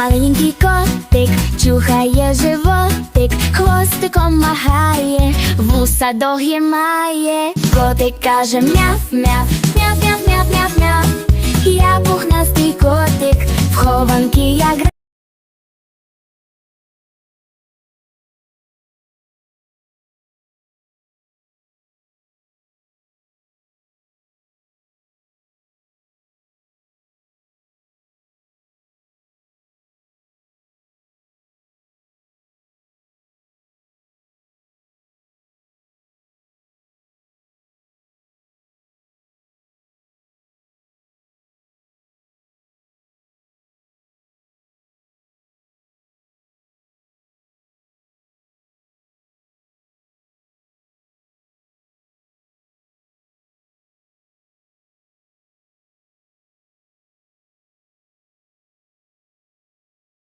Маленький котик чухає животик, хвостиком махає, вуса довгі має. Котик каже мяв, мяв, мяв, мяв, мяв, мяв, мяв.